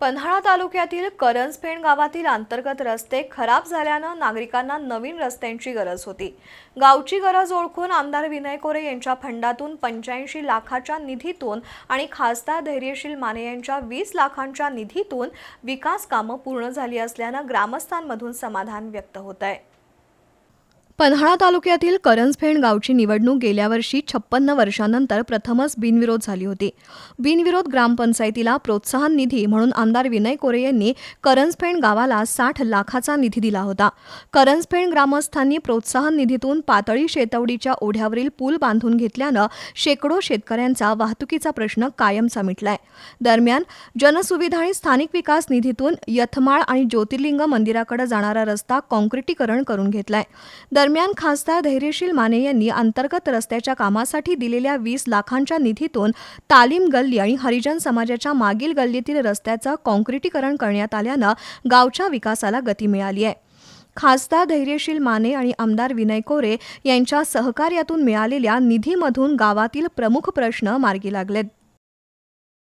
पन्हाळा तालुक्यातील करंजफेण गावातील अंतर्गत रस्ते खराब झाल्यानं नागरिकांना नवीन रस्त्यांची गरज होती. गावची गरज ओळखून आमदार विनय कोरे यांच्या फंडातून पंच्याऐंशी लाखाच्या निधीतून आणि खासदार धैर्यशील माने यांच्या वीस लाखांच्या निधीतून विकास कामं पूर्ण झाली असल्यानं ग्रामस्थांमधून समाधान व्यक्त होत आहे पन्हाळा तालुक्यातील करंजफेण गावची निवडणूक गेल्या वर्षी छप्पन्न वर्षांनंतर प्रथमच बिनविरोध झाली होती. बिनविरोध ग्रामपंचायतीला प्रोत्साहन निधी म्हणून आमदार विनय कोरे यांनी करंजफेण गावाला साठ लाखाचा निधी दिला होता. करंजफेण ग्रामस्थांनी प्रोत्साहन निधीतून पातळी शेतवडीच्या ओढ्यावरील पूल बांधून घेतल्यानं शेकडो शेतकऱ्यांचा वाहतुकीचा प्रश्न कायमचा मिटलाय. दरम्यान जनसुविधा आणि स्थानिक विकास निधीतून यथमाळ आणि ज्योतिर्लिंग मंदिराकडे जाणारा रस्ता काँक्रिटीकरण करून घेतलाय. दरम्यान खासदार धैर्यशील माने यांनी अंतर्गत रस्त्याच्या कामासाठी दिलेल्या वीस लाखांच्या निधीतून तालीम गल्ली आणि हरिजन समाजाच्या मागील गल्लीतील रस्त्याचं काँक्रिटीकरण करण्यात आल्यानं गावच्या विकासाला गती मिळाली आहे. खासदार धैर्यशील माने आणि आमदार विनय कोरे यांच्या सहकार्यातून मिळालेल्या निधीमधून गावातील प्रमुख प्रश्न मार्गी लागलेत.